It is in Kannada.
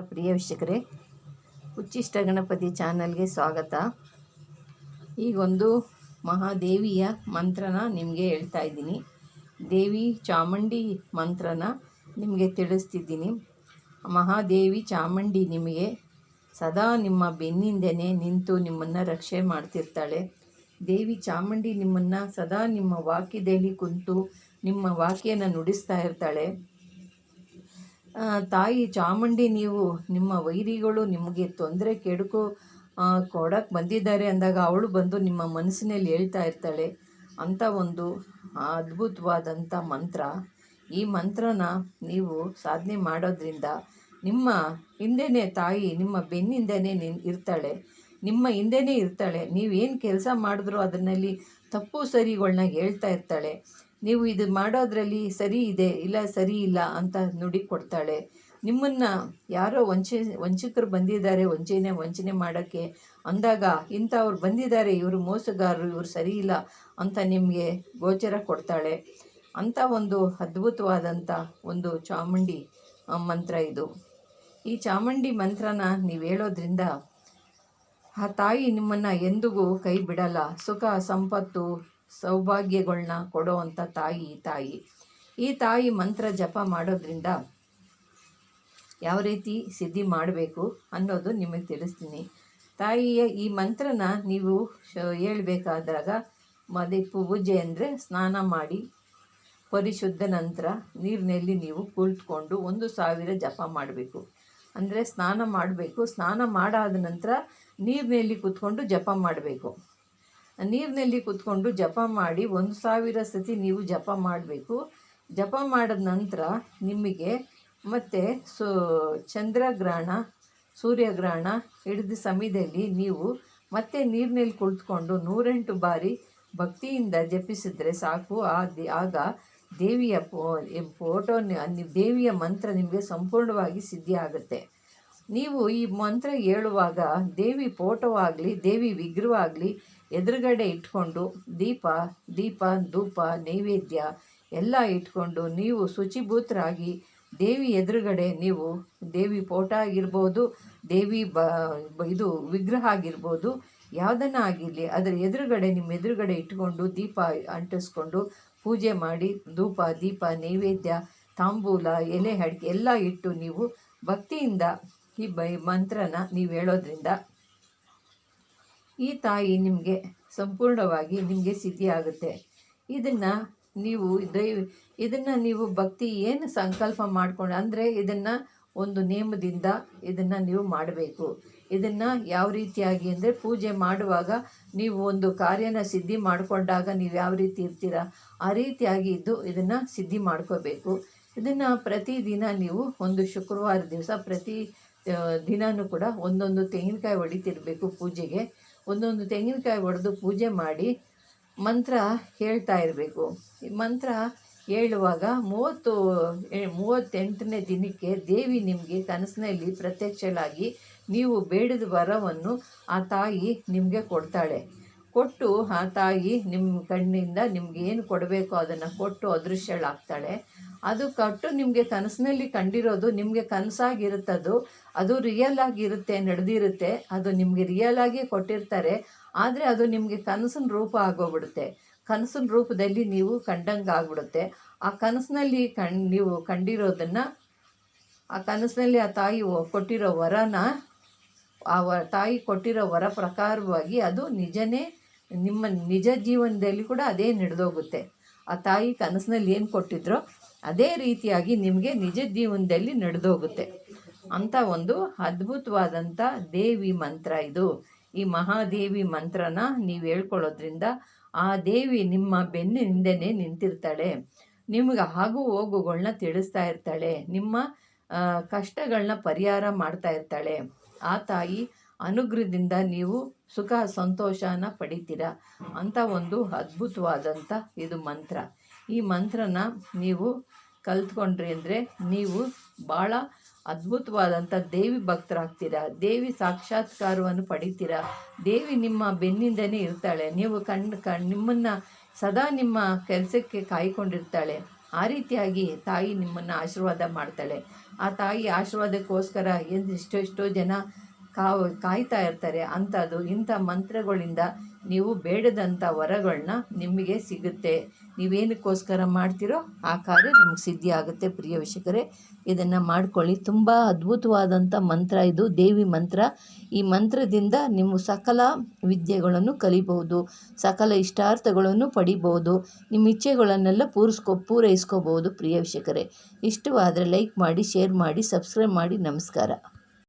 ಪ್ರಿಯ ವೀಕ್ಷಕರೇ. ಉಚ್ಚಿಷ್ಟ ಗಣಪತಿ ಚಾನಲ್ಗೆ ಸ್ವಾಗತ. ಈಗೊಂದು ಮಹಾದೇವಿಯ ಮಂತ್ರನ ನಿಮಗೆ ಹೇಳ್ತಾ ಇದ್ದೀನಿ. ದೇವಿ ಚಾಮುಂಡಿ ಮಂತ್ರನ ನಿಮಗೆ ತಿಳಿಸ್ತಿದ್ದೀನಿ. ಮಹಾದೇವಿ ಚಾಮುಂಡಿ ನಿಮಗೆ ಸದಾ ನಿಮ್ಮ ಬೆನ್ನಿಂದನೇ ನಿಂತು ನಿಮ್ಮನ್ನು ರಕ್ಷೆ ಮಾಡ್ತಿರ್ತಾಳೆ. ದೇವಿ ಚಾಮುಂಡಿ ನಿಮ್ಮನ್ನು ಸದಾ ನಿಮ್ಮ ವಾಕ್ಯದಲ್ಲಿ ಕುಂತು ನಿಮ್ಮ ವಾಕ್ಯನ ನುಡಿಸ್ತಾ ಇರ್ತಾಳೆ. ತಾಯಿ ಚಾಮುಂಡಿ, ನೀವು ನಿಮ್ಮ ವೈರಿಗಳು ನಿಮಗೆ ತೊಂದರೆ ಕೆಡುಕು ಕೊಡಕ್ಕೆ ಬಂದಿದ್ದಾರೆ ಅಂದಾಗ ಅವಳು ಬಂದು ನಿಮ್ಮ ಮನಸ್ಸಿನಲ್ಲಿ ಹೇಳ್ತಾ ಇರ್ತಾಳೆ. ಅಂಥ ಒಂದು ಅದ್ಭುತವಾದಂಥ ಮಂತ್ರ. ಈ ಮಂತ್ರನ ನೀವು ಸಾಧನೆ ಮಾಡೋದ್ರಿಂದ ನಿಮ್ಮ ಹಿಂದೆನೇ ತಾಯಿ ನಿಮ್ಮ ಬೆನ್ನಿಂದನೇ ನಿನ್ ಇರ್ತಾಳೆ. ನಿಮ್ಮ ಹಿಂದೆನೇ ಇರ್ತಾಳೆ. ನೀವೇನು ಕೆಲಸ ಮಾಡಿದ್ರೂ ಅದರಲ್ಲಿ ತಪ್ಪು ಸರಿಗಳನ್ನ ಹೇಳ್ತಾ ಇರ್ತಾಳೆ. ನೀವು ಇದು ಮಾಡೋದ್ರಲ್ಲಿ ಸರಿ ಇದೆ, ಇಲ್ಲ ಸರಿ ಇಲ್ಲ ಅಂತ ನುಡಿ ಕೊಡ್ತಾಳೆ. ನಿಮ್ಮನ್ನು ಯಾರೋ ವಂಚೆ, ವಂಚಕರು ಬಂದಿದ್ದಾರೆ, ವಂಚನೆ ವಂಚನೆ ಮಾಡೋಕ್ಕೆ ಅಂದಾಗ ಇಂಥವ್ರು ಬಂದಿದ್ದಾರೆ, ಇವರು ಮೋಸಗಾರರು, ಇವರು ಸರಿ ಇಲ್ಲ ಅಂತ ನಿಮಗೆ ಗೋಚರ ಕೊಡ್ತಾಳೆ. ಅಂಥ ಒಂದು ಅದ್ಭುತವಾದಂಥ ಒಂದು ಚಾಮುಂಡಿ ಮಂತ್ರ ಇದು. ಈ ಚಾಮುಂಡಿ ಮಂತ್ರನ ನೀವು ಹೇಳೋದ್ರಿಂದ ಆ ತಾಯಿ ನಿಮ್ಮನ್ನು ಎಂದಿಗೂ ಕೈ ಬಿಡಲ್ಲ. ಸುಖ, ಸಂಪತ್ತು ಸೌಭಾಗ್ಯಗಳನ್ನ ಕೊಡುವಂಥ ತಾಯಿ, ಈ ತಾಯಿ. ಈ ತಾಯಿ ಮಂತ್ರ ಜಪ ಮಾಡೋದ್ರಿಂದ ಯಾವ ರೀತಿ ಸಿದ್ಧಿ ಮಾಡಬೇಕು ಅನ್ನೋದು ನಿಮಗೆ ತಿಳಿಸ್ತೀನಿ. ತಾಯಿಯ ಈ ಮಂತ್ರನ ನೀವು ಹೇಳ್ಬೇಕಾದಾಗ ಮದೆ ಪೂಜೆ ಅಂದರೆ ಸ್ನಾನ ಮಾಡಿ ಪರಿಶುದ್ಧ ನಂತರ ನೀರಿನಲ್ಲಿ ನೀವು ಕುಳಿತುಕೊಂಡು ಒಂದು ಸಾವಿರ ಜಪ ಮಾಡಬೇಕು. ಅಂದರೆ ಸ್ನಾನ ಮಾಡಬೇಕು. ಸ್ನಾನ ಮಾಡಾದ ನಂತರ ನೀರಿನಲ್ಲಿ ಕೂತ್ಕೊಂಡು ಜಪ ಮಾಡಬೇಕು. ನೀರಿನಲ್ಲಿ ಕೂತ್ಕೊಂಡು ಜಪ ಮಾಡಿ ಒಂದು ಸಾವಿರ ಸತಿ ನೀವು ಜಪ ಮಾಡಬೇಕು. ಜಪ ಮಾಡಿದ ನಂತರ ನಿಮಗೆ ಮತ್ತೆ ಸು, ಚಂದ್ರಗ್ರಹಣ, ಸೂರ್ಯಗ್ರಹಣ ಹಿಡಿದ ಸಮಯದಲ್ಲಿ ನೀವು ಮತ್ತೆ ನೀರಿನಲ್ಲಿ ಕುಳಿತುಕೊಂಡು ನೂರೆಂಟು ಬಾರಿ ಭಕ್ತಿಯಿಂದ ಜಪಿಸಿದರೆ ಸಾಕು. ಆ ದೇ, ಆಗ ದೇವಿಯ ಫೋ, ಫೋಟೋ ದೇವಿಯ ಮಂತ್ರ ನಿಮಗೆ ಸಂಪೂರ್ಣವಾಗಿ ಸಿದ್ಧಿ ಆಗುತ್ತೆ ನೀವು ಈ ಮಂತ್ರ ಹೇಳುವಾಗ ದೇವಿ ಫೋಟೋ ಆಗಲಿ ದೇವಿ ವಿಗ್ರಹ ಆಗಲಿ ಎದುರುಗಡೆ ಇಟ್ಕೊಂಡು ದೀಪ ದೀಪ, ಧೂಪ, ನೈವೇದ್ಯ ಎಲ್ಲ ಇಟ್ಕೊಂಡು ನೀವು ಶುಚಿಭೂತರಾಗಿ ದೇವಿ ಎದುರುಗಡೆ ನೀವು ದೇವಿ ಫೋಟೋ ಆಗಿರ್ಬೋದು, ದೇವಿ ಬ ಇದು ವಿಗ್ರಹ ಆಗಿರ್ಬೋದು, ಯಾವುದನ್ನ ಆಗಿರಲಿ ಅದರ ಎದುರುಗಡೆ ನಿಮ್ಮ ಎದುರುಗಡೆ ಇಟ್ಕೊಂಡು ದೀಪ ಅಂಟಿಸ್ಕೊಂಡು ಪೂಜೆ ಮಾಡಿ ಧೂಪ, ದೀಪ, ನೈವೇದ್ಯ, ತಾಂಬೂಲ, ಎಲೆ ಅಡಿಕೆ ಎಲ್ಲ ಇಟ್ಟು ನೀವು ಭಕ್ತಿಯಿಂದ ಈ ಬೈ ಮಂತ್ರನ ನೀವು ಹೇಳೋದ್ರಿಂದ ಈ ತಾಯಿ ನಿಮಗೆ ಸಂಪೂರ್ಣವಾಗಿ ನಿಮಗೆ ಸಿದ್ಧಿಯಾಗುತ್ತೆ ಇದನ್ನು ನೀವು ದೈವ, ಇದನ್ನು ನೀವು ಭಕ್ತಿ ಏನು ಸಂಕಲ್ಪ ಮಾಡಿಕೊಂಡು, ಅಂದರೆ ಇದನ್ನು ಒಂದು ನೇಮದಿಂದ ಇದನ್ನು ನೀವು ಮಾಡಬೇಕು. ಇದನ್ನು ಯಾವ ರೀತಿಯಾಗಿ ಅಂದರೆ ಪೂಜೆ ಮಾಡುವಾಗ ನೀವು ಒಂದು ಕಾರ್ಯನ ಸಿದ್ಧಿ ಮಾಡಿಕೊಂಡಾಗ ನೀವು ಯಾವ ರೀತಿ ಇರ್ತೀರ, ಆ ರೀತಿಯಾಗಿ ಇದ್ದು ಇದನ್ನು ಸಿದ್ಧಿ ಮಾಡ್ಕೋಬೇಕು. ಇದನ್ನು ಪ್ರತಿದಿನ ನೀವು ಒಂದು ಶುಕ್ರವಾರ ದಿವಸ ಪ್ರತಿ ದಿನಾನೂ ಕೂಡ ಒಂದೊಂದು ತೆಂಗಿನಕಾಯಿ ಹೊಡಿತಿರ್ಬೇಕು ಪೂಜೆಗೆ. ಒಂದೊಂದು ತೆಂಗಿನಕಾಯಿ ಹೊಡೆದು ಪೂಜೆ ಮಾಡಿ ಮಂತ್ರ ಹೇಳ್ತಾ ಇರಬೇಕು. ಮಂತ್ರ ಹೇಳುವಾಗ ಮೂವತ್ತು ಮೂವತ್ತೆಂಟನೇ ದಿನಕ್ಕೆ ದೇವಿ ನಿಮಗೆ ಕನಸಿನಲ್ಲಿ ಪ್ರತ್ಯಕ್ಷಳಾಗಿ ನೀವು ಬೇಡದ ವರವನ್ನು ಆ ತಾಯಿ ನಿಮಗೆ ಕೊಡ್ತಾಳೆ. ಕೊಟ್ಟು ಆ ತಾಯಿ ನಿಮ್ಮ ಕಣ್ಣಿಂದ ನಿಮ್ಗೆ ಏನು ಕೊಡಬೇಕೋ ಅದನ್ನು ಕೊಟ್ಟು ಅದೃಶ್ಯಳಾಗ್ತಾಳೆ. ಅದು ಕೊಟ್ಟು ನಿಮಗೆ ಕನಸಿನಲ್ಲಿ ಕಂಡಿರೋದು, ನಿಮಗೆ ಕನಸಾಗಿರುತ್ತದು, ಅದು ರಿಯಲ್ ಆಗಿರುತ್ತೆ, ನಡೆದಿರುತ್ತೆ, ಅದು ನಿಮಗೆ ರಿಯಲ್ ಆಗಿ ಕೊಟ್ಟಿರ್ತಾರೆ, ಆದರೆ ಅದು ನಿಮಗೆ ಕನಸಿನ ರೂಪ ಆಗೋಗ್ಬಿಡುತ್ತೆ. ಕನಸಿನ ರೂಪದಲ್ಲಿ ನೀವು ಕಂಡಂಗೆ ಆಗ್ಬಿಡುತ್ತೆ ಆ ಕನಸಿನಲ್ಲಿ ಕಣ್, ನೀವು ಕಂಡಿರೋದನ್ನು, ಆ ಕನಸಿನಲ್ಲಿ ಆ ತಾಯಿ ಕೊಟ್ಟಿರೋ ವರನ, ಆ ವ, ತಾಯಿ ಕೊಟ್ಟಿರೋ ವರ ಪ್ರಕಾರವಾಗಿ ಅದು ನಿಜನೇ, ನಿಮ್ಮ ನಿಜ ಜೀವನದಲ್ಲಿ ಕೂಡ ಅದೇ ನಡೆದೋಗುತ್ತೆ. ಆ ತಾಯಿ ಕನಸಿನಲ್ಲಿ ಏನು ಕೊಟ್ಟಿದ್ರೋ ಅದೇ ರೀತಿಯಾಗಿ ನಿಮಗೆ ನಿಜ ಜೀವನದಲ್ಲಿ ನಡೆದೋಗುತ್ತೆ. ಅಂಥ ಒಂದು ಅದ್ಭುತವಾದಂಥ ದೇವಿ ಮಂತ್ರ ಇದು. ಈ ಮಹಾದೇವಿ ಮಂತ್ರನ ನೀವು ಹೇಳ್ಕೊಳ್ಳೋದ್ರಿಂದ ಆ ದೇವಿ ನಿಮ್ಮ ಬೆನ್ನಿನಿಂದನೇ ನಿಂತಿರ್ತಾಳೆ. ನಿಮ್ಗೆ ಆಗು ಹೋಗುಗಳನ್ನ ತಿಳಿಸ್ತಾ ಇರ್ತಾಳೆ. ನಿಮ್ಮ ಕಷ್ಟಗಳನ್ನ ಪರಿಹಾರ ಮಾಡ್ತಾ ಇರ್ತಾಳೆ. ಆ ತಾಯಿ ಅನುಗ್ರಹದಿಂದ ನೀವು ಸುಖ, ಸಂತೋಷನ ಪಡಿತೀರ ಅಂತ ಒಂದು ಅದ್ಭುತವಾದಂಥ ಇದು ಮಂತ್ರ. ಈ ಮಂತ್ರನ ನೀವು ಕಲ್ತ್ಕೊಂಡ್ರಿ ಅಂದರೆ ನೀವು ಭಾಳ ಅದ್ಭುತವಾದಂಥ ದೇವಿ ಭಕ್ತರಾಗ್ತೀರಾ, ದೇವಿ ಸಾಕ್ಷಾತ್ಕಾರವನ್ನು ಪಡಿತೀರಾ, ದೇವಿ ನಿಮ್ಮ ಬೆನ್ನಿಂದನೇ ಇರ್ತಾಳೆ, ನೀವು ಕಣ್ಣು ಕಣ್ ನಿಮ್ಮನ್ನು ಸದಾ ನಿಮ್ಮ ಕೆಲಸಕ್ಕೆ ಕಾಯ್ಕೊಂಡಿರ್ತಾಳೆ, ಆ ರೀತಿಯಾಗಿ ತಾಯಿ ನಿಮ್ಮನ್ನು ಆಶೀರ್ವಾದ ಮಾಡ್ತಾಳೆ. ಆ ತಾಯಿ ಆಶೀರ್ವಾದಕ್ಕೋಸ್ಕರ ಎಂದು ಎಷ್ಟೋ ಎಷ್ಟೋ ಜನ ಕಾವು ಕಾಯ್ತಾ ಇರ್ತಾರೆ ಅಂಥದ್ದು ಇಂಥ ಮಂತ್ರಗಳಿಂದ ನೀವು ಬೇಡದಂಥ ವರಗಳನ್ನ ನಿಮಗೆ ಸಿಗುತ್ತೆ. ನೀವೇನಕ್ಕೋಸ್ಕರ ಮಾಡ್ತೀರೋ ಆ ಕಾರ್ಯ ನಿಮ್ಗೆ ಸಿದ್ಧಿಯಾಗುತ್ತೆ ಪ್ರಿಯ ವಿಷಕರೇ ಇದನ್ನು ಮಾಡ್ಕೊಳ್ಳಿ. ತುಂಬ ಅದ್ಭುತವಾದಂಥ ಮಂತ್ರ ಇದು, ದೇವಿ ಮಂತ್ರ. ಈ ಮಂತ್ರದಿಂದ ನೀವು ಸಕಲ ವಿದ್ಯೆಗಳನ್ನು ಕಲಿಬಹುದು, ಸಕಲ ಇಷ್ಟಾರ್ಥಗಳನ್ನು ಪಡಿಬೋದು ನಿಮ್ಮ ಇಚ್ಛೆಗಳನ್ನೆಲ್ಲ ಪೂರಿಸ್ಕೊ, ಪೂರೈಸ್ಕೋಬಹುದು ಪ್ರಿಯ ವಿಷಕರೇ ಇಷ್ಟವಾದರೆ ಲೈಕ್ ಮಾಡಿ, ಶೇರ್ ಮಾಡಿ, ಸಬ್ಸ್ಕ್ರೈಬ್ ಮಾಡಿ. ನಮಸ್ಕಾರ.